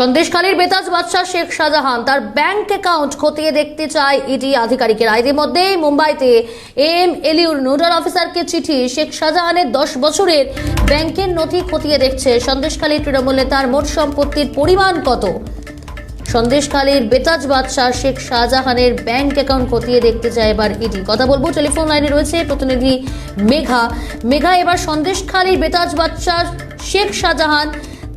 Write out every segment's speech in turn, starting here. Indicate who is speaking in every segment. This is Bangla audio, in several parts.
Speaker 1: সন্দেশখালীর বেতাজ বাদশাহ শেখ শাহজাহান তার ব্যাংক অ্যাকাউন্ট খতিয়ে দেখতে চায় ইডি আধিকারিকেরা। ইতিমধ্যেই মুম্বাইতে এম এলিউর নোডাল অফিসারকে চিঠি শেখ শাহজাহানের দশ বছরের ব্যাংকের নথি খতিয়ে দেখছে সন্দেশখালী তৃণমূল নেতার মোট সম্পত্তির পরিমাণ কত? সন্দেশখালীর বেতাজ বাদশাহ শেখ শাহজাহানের ব্যাংক অ্যাকাউন্ট খতিয়ে দেখতে চায় এবার ইডি। কথা বলব, টেলিফোন লাইনে রয়েছে প্রতিনিধি মেঘা। মেঘা, এবার সন্দেশখালীর বেতাজ বাদশাহ শেখ শাহজাহান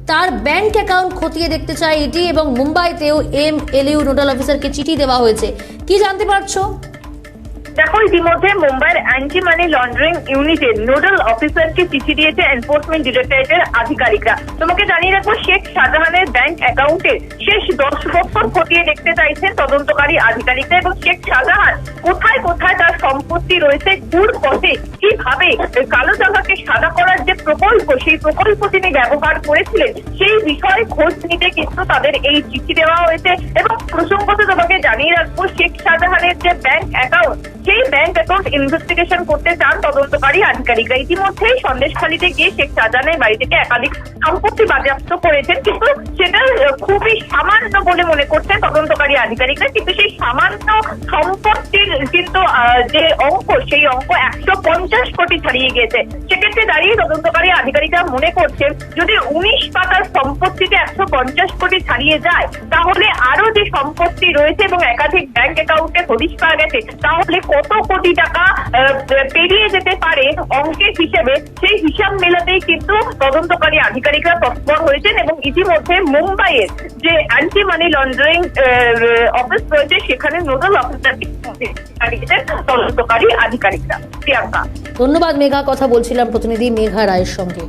Speaker 1: তার ব্যাংক অ্যাকাউন্ট খতিয়ে দেখতে চায় ইডি এবং মুম্বাইতেও এম এলইউ নোডাল অফিসারকে চিঠি দেওয়া হয়েছে। কি জানতে পারছ?
Speaker 2: দেখো, ইতিমধ্যে মুম্বাইয়ের অ্যান্টি মানি লন্ডারিং ইউনিটের নোডাল অফিসারকে চিঠি দিয়েছে এনফোর্সমেন্ট ডিরেক্টরেটের আধিকারিকরা। তোমাকে জানিয়ে রাখব, শেখ শাহজাহানের ব্যাংক অ্যাকাউন্টে শেষ দশ বছর খতিয়ে দেখতে চাইছেন তদন্তকারী আধিকারিকরা এবং শেখ শাহজাহান কোথায় কোথায় তার সম্পত্তি রয়েছে দূর পথে কীভাবে কালো টাকাকে সাদা করার যে প্রকল্প, সেই প্রকল্প তিনি ব্যবহার করেছিলেন, সেই বিষয়ে খোঁজ নিতে কিন্তু তাদের এই চিঠি দেওয়া হয়েছে। এবং প্রসঙ্গত তোমাকে জানিয়ে রাখব, শেখ শাহজাহানের যে ব্যাংক অ্যাকাউন্ট সেই ব্যাংক অ্যাকাউন্ট ইনভেস্টিগেশন করতে চান, তদন্তকারী আধিকারিকরা ইতিমধ্যেই সন্দেশখালিতে গিয়ে শেখ শাহজাহানের বাড়ি থেকে একাধিক সম্পত্তি বাজেয়াপ্ত করেছেন। কিন্তু সামান্য বলে মনে করছেন তদন্তকারী আধিকারিকরা, কিন্তু সেই সামান্য সম্পত্তির কিন্তু যে অঙ্ক, সেই অঙ্ক একশো পঞ্চাশ কোটি ছাড়িয়ে গিয়েছে। সেক্ষেত্রে দাঁড়িয়ে তদন্তকারী আধিকারিকরা মনে করছেন, যদি উনিশ পাতার সম্পত্তিতে একশো পঞ্চাশ কোটি ছাড়িয়ে যায়, তাহলে আরও যে সম্পত্তি রয়েছে এবং একাধিক ব্যাংক অ্যাকাউন্টে হদিশ পাওয়া গেছে, তাহলে কত কোটি টাকা পেরিয়ে যেতে পারে অঙ্কের হিসেবে? সেই হিসাব মেলাতেই কিন্তু তদন্তকারী আধিকারিকরা তৎপর হয়েছেন এবং ইতিমধ্যে মুম্বাইয়ের যে অ্যান্টি মানি লন্ডারিং অফিস রয়েছে সেখানে নোডাল অফিসারকে তদন্তকারী আধিকারিকরা। প্রিয়াঙ্কা।
Speaker 1: ধন্যবাদ মেঘা, কথা বলছিলাম প্রতিনিধি মেঘা রায়ের সঙ্গে।